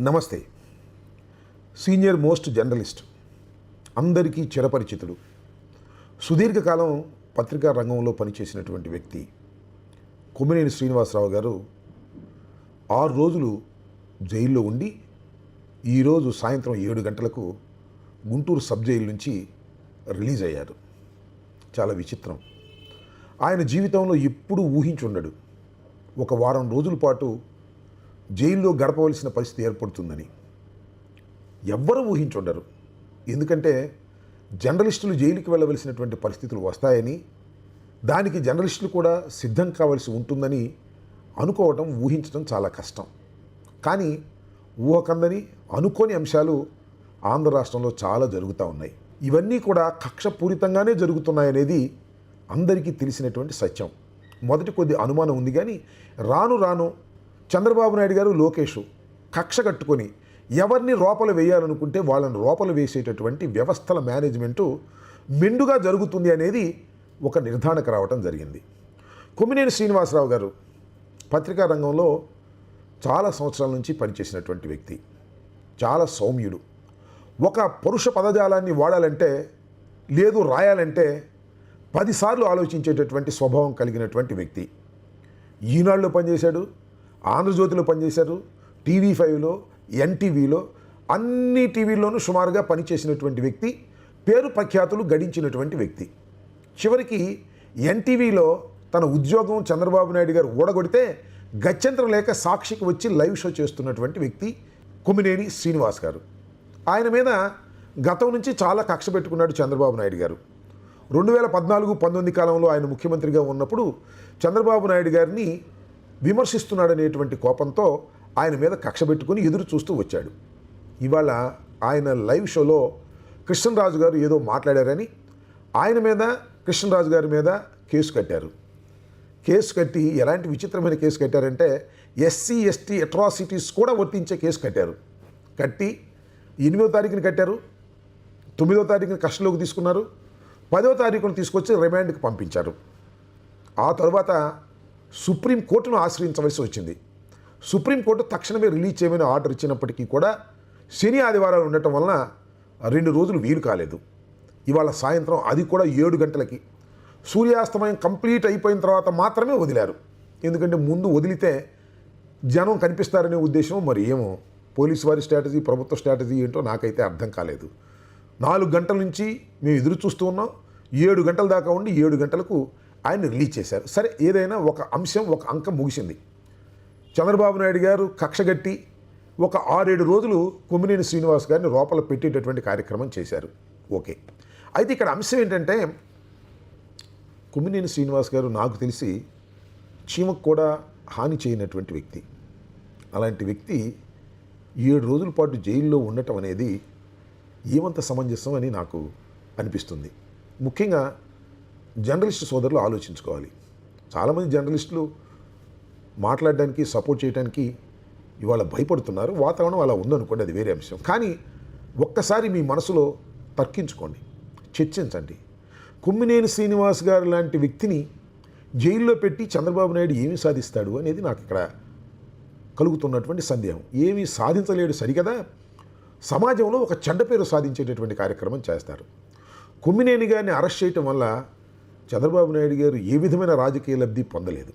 నమస్తే. Senior most journalist అందరికీ చిరపరిచితుడు సుదీర్ఘకాలం పత్రికా రంగంలో పనిచేసినటువంటి వ్యక్తి కొమ్మినేని శ్రీనివాసరావు గారు ఆరు రోజులు జైల్లో ఉండి ఈరోజు సాయంత్రం ఏడు గంటలకు గుంటూరు సబ్ జైలు నుంచి రిలీజ్ అయ్యారు. చాలా విచిత్రం. ఆయన జీవితంలో ఎప్పుడూ ఊహించుండడు. ఒక వారం రోజుల పాటు జైల్లో గడపవలసిన పరిస్థితి ఏర్పడుతుందని ఎవ్వరూ ఊహించుండరు. ఎందుకంటే జర్నలిస్టులు జైలుకి వెళ్ళవలసినటువంటి పరిస్థితులు వస్తాయని దానికి జర్నలిస్టులు కూడా సిద్ధం కావాల్సి ఉంటుందని అనుకోవటం ఊహించడం చాలా కష్టం. కానీ ఊహకందని అనుకోని అంశాలు ఆంధ్ర రాష్ట్రంలో చాలా జరుగుతూ ఉన్నాయి. ఇవన్నీ కూడా కక్షపూరితంగానే జరుగుతున్నాయనేది అందరికీ తెలిసినటువంటి సత్యం. మొదటి కొద్ది అనుమానం ఉంది కానీ రాను రాను చంద్రబాబు నాయుడు గారు లోకేష్ కక్ష కట్టుకొని ఎవరిని రోపలు వేయాలనుకుంటే వాళ్ళని రోపలు వేసేటటువంటి వ్యవస్థల మేనేజ్మెంటు మెండుగా జరుగుతుంది అనేది ఒక నిర్ధారణకు రావటం జరిగింది. కొమ్మినేని శ్రీనివాసరావు గారు పత్రికా రంగంలో చాలా సంవత్సరాల నుంచి పనిచేసినటువంటి వ్యక్తి చాలా సౌమ్యుడు. ఒక పరుష పదజాలాన్ని వాడాలంటే లేదు రాయాలంటే పదిసార్లు ఆలోచించేటటువంటి స్వభావం కలిగినటువంటి వ్యక్తి. ఈనాళ్ళు పనిచేశాడు ఆంధ్రజ్యోతిలో పనిచేశారు టీవీ ఫైవ్లో ఎన్టీవీలో అన్ని టీవీల్లోనూ సుమారుగా పనిచేసినటువంటి వ్యక్తి పేరు ప్రఖ్యాతులు గడించినటువంటి వ్యక్తి. చివరికి ఎన్టీవీలో తన ఉద్యోగం చంద్రబాబు నాయుడు గారు ఊడగొడితే గత్యంతరం లేక సాక్షికి వచ్చి లైవ్ షో చేస్తున్నటువంటి వ్యక్తి కుమినేని శ్రీనివాస్ గారు. ఆయన మీద గతం నుంచి చాలా కక్ష పెట్టుకున్నాడు చంద్రబాబు నాయుడు గారు. రెండు వేల పద్నాలుగు పంతొమ్మిది కాలంలో ఆయన ముఖ్యమంత్రిగా ఉన్నప్పుడు చంద్రబాబు నాయుడు గారిని విమర్శిస్తున్నాడనేటువంటి కోపంతో ఆయన మీద కక్ష పెట్టుకుని ఎదురు చూస్తూ వచ్చాడు. ఇవాళ ఆయన లైవ్ షోలో కృష్ణరాజు గారు ఏదో మాట్లాడారని ఆయన మీద కృష్ణరాజు గారి మీద కేసు కట్టారు. కేసు కట్టి ఎలాంటి విచిత్రమైన కేసు కట్టారంటే ఎస్సీ ఎస్టీ అట్రాసిటీస్ కూడా వర్తించే కేసు కట్టారు. కట్టి ఎనిమిదో తారీఖున కట్టారు తొమ్మిదో తారీఖున కష్టలోకి తీసుకున్నారు పదో తారీఖున తీసుకొచ్చి రిమాండ్కి పంపించారు. ఆ తర్వాత సుప్రీం కోర్టును ఆశ్రయించవలసి వచ్చింది. సుప్రీంకోర్టు తక్షణమే రిలీజ్ చేయమని ఆర్డర్ ఇచ్చినప్పటికీ కూడా శని ఆదివారాలు ఉండటం వలన రెండు రోజులు వీలు కాలేదు. ఇవాళ సాయంత్రం అది కూడా ఏడు గంటలకి. సూర్యాస్తమయం కంప్లీట్ అయిపోయిన తర్వాత మాత్రమే వదిలారు. ఎందుకంటే ముందు వదిలితే జనం కనిపిస్తారనే ఉద్దేశం మరి ఏమో. పోలీసు వారి స్ట్రాటజీ ప్రభుత్వ స్ట్రాటజీ ఏంటో నాకైతే అర్థం కాలేదు. నాలుగు గంటల నుంచి మేము ఎదురు చూస్తూ ఉన్నాం. ఏడు గంటల దాకా ఉండి ఏడు గంటలకు ఆయన రిలీజ్ చేశారు. సరే ఏదైనా ఒక అంశం ఒక అంకం ముగిసింది. చంద్రబాబు నాయుడు గారు కక్షగట్టి ఒక ఆరేడు రోజులు కుమ్మినేని శ్రీనివాస్ గారిని లోపల పెట్టేటటువంటి కార్యక్రమం చేశారు. ఓకే. అయితే ఇక్కడ అంశం ఏంటంటే కుమ్మినేని శ్రీనివాస్ గారు నాకు తెలిసి చీమకు కూడా హాని చేయనటువంటి వ్యక్తి. అలాంటి వ్యక్తి ఏడు రోజుల పాటు జైల్లో ఉండటం అనేది ఏమంత సమంజసం అని నాకు అనిపిస్తుంది. ముఖ్యంగా జర్నలిస్ట్ సోదరులు ఆలోచించుకోవాలి. చాలామంది జర్నలిస్టులు మాట్లాడడానికి సపోర్ట్ చేయడానికి ఇవాళ భయపడుతున్నారు. వాతావరణం అలా ఉందనుకోండి అది వేరే అంశం. కానీ ఒక్కసారి మీ మనసులో తర్కించుకోండి. చర్చించండి. కుమ్మినేని శ్రీనివాస్ గారు లాంటి వ్యక్తిని జైల్లో పెట్టి చంద్రబాబు నాయుడు ఏమి సాధిస్తాడు అనేది నాకు ఇక్కడ కలుగుతున్నటువంటి సందేహం. ఏమీ సాధించలేడు సరికదా సమాజంలో ఒక చెడ్డ పేరు సాధించేటటువంటి కార్యక్రమం చేస్తారు. కుమ్మినేని గారిని అరెస్ట్ చేయటం వల్ల చంద్రబాబు నాయుడు గారు ఏ విధమైన రాజకీయ లబ్ధి పొందలేదు.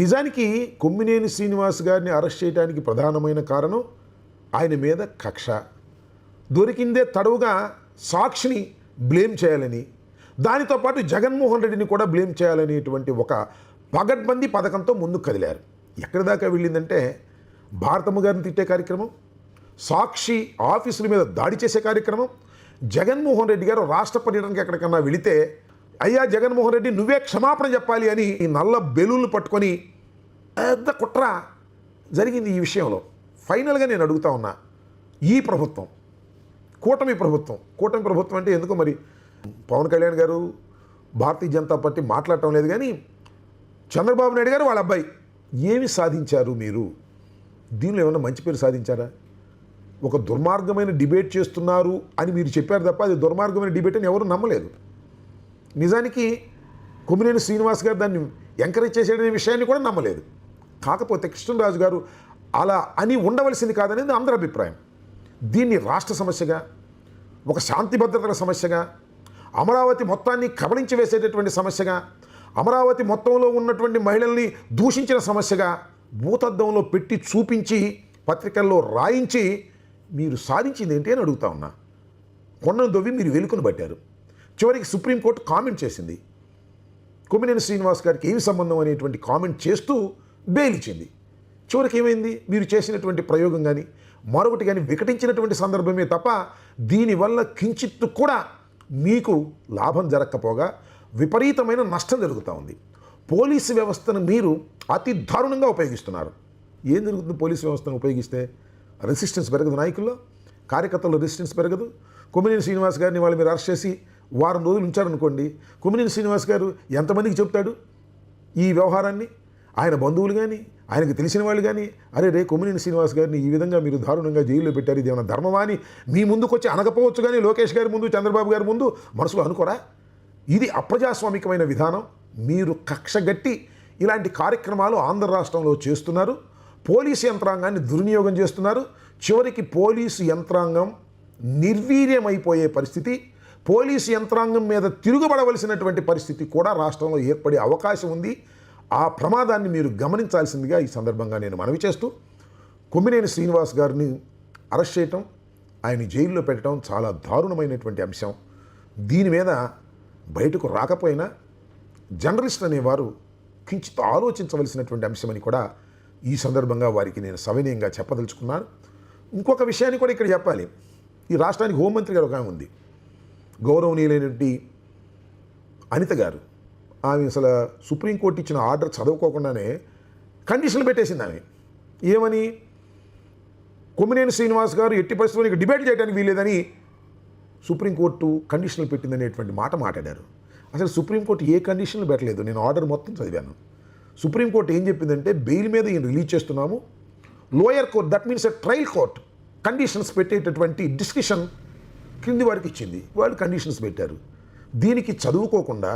నిజానికి కొమ్మినేని శ్రీనివాస్ గారిని అరెస్ట్ చేయడానికి ప్రధానమైన కారణం ఆయన మీద కక్ష. దొరికిందే తడవుగా సాక్షిని బ్లేమ్ చేయాలని దానితో పాటు జగన్మోహన్ రెడ్డిని కూడా బ్లేమ్ చేయాలనేటువంటి ఒక పగడ్బందీ పథకంతో ముందుకు కదిలారు. ఎక్కడి దాకా వెళ్ళిందంటే భారతమ్మ గారిని తిట్టే కార్యక్రమం సాక్షి ఆఫీసుల మీద దాడి చేసే కార్యక్రమం జగన్మోహన్ రెడ్డి గారు రాష్ట్ర పర్యటనకి ఎక్కడికన్నా వెళితే అయ్యా జగన్మోహన్ రెడ్డి నువ్వే క్షమాపణ చెప్పాలి అని ఈ నల్ల బెలూన్లు పట్టుకొని పెద్ద కుట్ర జరిగింది ఈ విషయంలో. ఫైనల్గా నేను అడుగుతా ఉన్నా ఈ ప్రభుత్వం కూటమి ప్రభుత్వం కూటమి ప్రభుత్వం అంటే ఎందుకు మరి? పవన్ కళ్యాణ్ గారు భారతీయ జనతా పార్టీ మాట్లాడటం లేదు కానీ చంద్రబాబు నాయుడు గారు వాళ్ళ అబ్బాయి. ఏమి సాధించారు మీరు? దీనిలో ఏమైనా మంచి పేరు సాధించారా? ఒక దుర్మార్గమైన డిబేట్ చేస్తున్నారు అని మీరు చెప్పారు తప్ప అది దుర్మార్గమైన డిబేట్ అని ఎవరు నమ్మలేదు. నిజానికి కొమ్మినేని శ్రీనివాస్ గారు దాన్ని ఎంకరేజ్ చేసేటనే విషయాన్ని కూడా నమ్మలేదు. కాకపోతే కృష్ణరాజు గారు అలా అని ఉండవలసింది కాదనేది అందరి అభిప్రాయం. దీన్ని రాష్ట్ర సమస్యగా ఒక శాంతి భద్రతల సమస్యగా అమరావతి మొత్తాన్ని కబళించి వేసేటటువంటి సమస్యగా అమరావతి మొత్తంలో ఉన్నటువంటి మహిళల్ని దూషించిన సమస్యగా భూతద్దంలో పెట్టి చూపించి పత్రికల్లో రాయించి మీరు సాధించింది ఏంటి అని అడుగుతా ఉన్నా. కొండను దొవ్వి మీరు వెలుకును పట్టారు. చివరికి సుప్రీంకోర్టు కామెంట్ చేసింది. కొమ్మినేని శ్రీనివాస్ గారికి ఏమి సంబంధం అనేటువంటి కామెంట్ చేస్తూ బెయిల్ ఇచ్చింది. చివరికి ఏమైంది? మీరు చేసినటువంటి ప్రయోగం కానీ మరొకటి కానీ వికటించినటువంటి సందర్భమే తప్ప దీనివల్ల కించిత్తు కూడా మీకు లాభం జరగకపోగా విపరీతమైన నష్టం జరుగుతూ ఉంది. పోలీసు వ్యవస్థను మీరు అతి దారుణంగా ఉపయోగిస్తున్నారు. ఏం జరుగుతుంది పోలీసు వ్యవస్థను ఉపయోగిస్తే? రెసిస్టెన్స్ పెరగదు నాయకుల్లో. కార్యకర్తల్లో రెసిస్టెన్స్ పెరగదు. కొమ్మినేని శ్రీనివాస్ గారిని వాళ్ళు మీరు అరెస్ట్ చేసి వారం రోజులు ఉంచారనుకోండి. కుమినేని శ్రీనివాస్ గారు ఎంతమందికి చెప్తాడు? ఈ వ్యవహారాన్ని? ఆయన బంధువులు కానీ ఆయనకు తెలిసిన వాళ్ళు కానీ అరే రే కొమ్మినేని శ్రీనివాస్ గారిని ఈ విధంగా మీరు దారుణంగా జైల్లో పెట్టారు ఇది ఏమైనా ధర్మమా అని మీ ముందుకు వచ్చి అనకపోవచ్చు కానీ లోకేష్ గారి ముందు చంద్రబాబు గారి ముందు మనసులో అనుకోరా? ఇది అప్రజాస్వామికమైన విధానం. మీరు కక్షగట్టి ఇలాంటి కార్యక్రమాలు ఆంధ్ర రాష్ట్రంలో చేస్తున్నారు. పోలీసు యంత్రాంగాన్ని దుర్వినియోగం చేస్తున్నారు. చివరికి పోలీసు యంత్రాంగం నిర్వీర్యమైపోయే పరిస్థితి. పోలీసు యంత్రాంగం మీద తిరుగుబడవలసినటువంటి పరిస్థితి కూడా రాష్ట్రంలో ఏర్పడే అవకాశం ఉంది. ఆ ప్రమాదాన్ని మీరు గమనించాల్సిందిగా ఈ సందర్భంగా నేను మనవి చేస్తూ కొమ్మినేని శ్రీనివాస్ గారిని అరెస్ట్ చేయటం ఆయన జైల్లో పెట్టడం చాలా దారుణమైనటువంటి అంశం. దీని మీద బయటకు రాకపోయినా జర్నలిస్ట్ అనేవారు కించిత్ ఆలోచించవలసినటువంటి అంశమని కూడా ఈ సందర్భంగా వారికి నేను సవినయంగా చెప్పదలుచుకున్నాను. ఇంకొక విషయాన్ని కూడా ఇక్కడ చెప్పాలి. ఈ రాష్ట్రానికి హోంమంత్రి గారు ఒక ఉంది. గౌరవనీయులైనటువంటి అనిత గారు ఆమె అసలు సుప్రీంకోర్టు ఇచ్చిన ఆర్డర్ చదువుకోకుండానే కండిషన్లు పెట్టేసింది ఆమె. ఏమని? కొమ్మినేని శ్రీనివాస్ గారు ఎట్టి పరిస్థితుల్లో నీకు డిబేట్ చేయడానికి వీలేదని సుప్రీంకోర్టు కండిషన్లు పెట్టిందనేటువంటి మాట మాట్లాడారు. అసలు సుప్రీంకోర్టు ఏ కండిషన్లు పెట్టలేదు. నేను ఆర్డర్ మొత్తం చదివాను. సుప్రీంకోర్టు ఏం చెప్పిందంటే బెయిల్ మీద ఈయన రిలీజ్ చేస్తున్నాము. Lower court that means a trial court conditions పెట్టేటటువంటి డిస్కషన్ క్రింది వారికి ఇచ్చింది. వాళ్ళు కండిషన్స్ పెట్టారు. దీనికి చదువుకోకుండా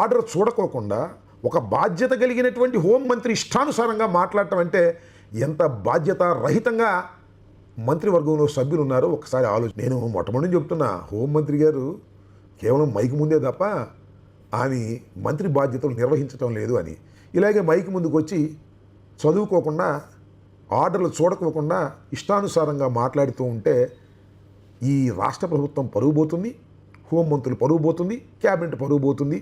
ఆర్డర్ చూడకోకుండా ఒక బాధ్యత కలిగినటువంటి హోంమంత్రి ఇష్టానుసారంగా మాట్లాడటం అంటే ఎంత బాధ్యత రహితంగా మంత్రివర్గంలో సభ్యులు ఉన్నారో ఒకసారి ఆలోచన నేను మొట్టమొదటి చెప్తున్నా హోంమంత్రి గారు కేవలం మైక్ ముందే తప్ప ఆమె మంత్రి బాధ్యతలు నిర్వహించటం లేదు అని. ఇలాగే మైక్ ముందుకు వచ్చి చదువుకోకుండా ఆర్డర్లు చూడకోకుండా ఇష్టానుసారంగా మాట్లాడుతూ ఉంటే ఈ రాష్ట్ర ప్రభుత్వం పరుగుబోతుంది హోంమంత్రులు పరుగుబోతుంది క్యాబినెట్ పరుగుబోతుంది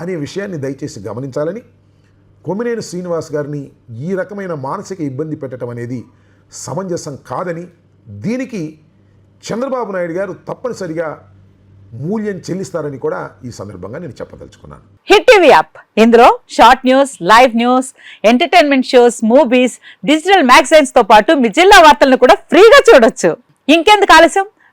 అనే విషయాన్ని దయచేసి గమనించాలని కొమ్మినేని శ్రీనివాస్ గారిని ఈ రకమైన మానసిక ఇబ్బంది పెట్టడం అనేది సమంజసం కాదని దీనికి చంద్రబాబు నాయుడు గారు తప్పనిసరిగా మూల్యం చెల్లిస్తారని కూడా ఈ సందర్భంగా నేను చెప్పదలుచుకున్నాను. Hit TV app. ఇందులో short news live news entertainment shows movies digital మ్యాగజైన్స్తో పాటు మీ జిల్లా వార్తలను కూడా ఫ్రీగా చూడొచ్చు. ఇంకెందుకు ఆలస్యం?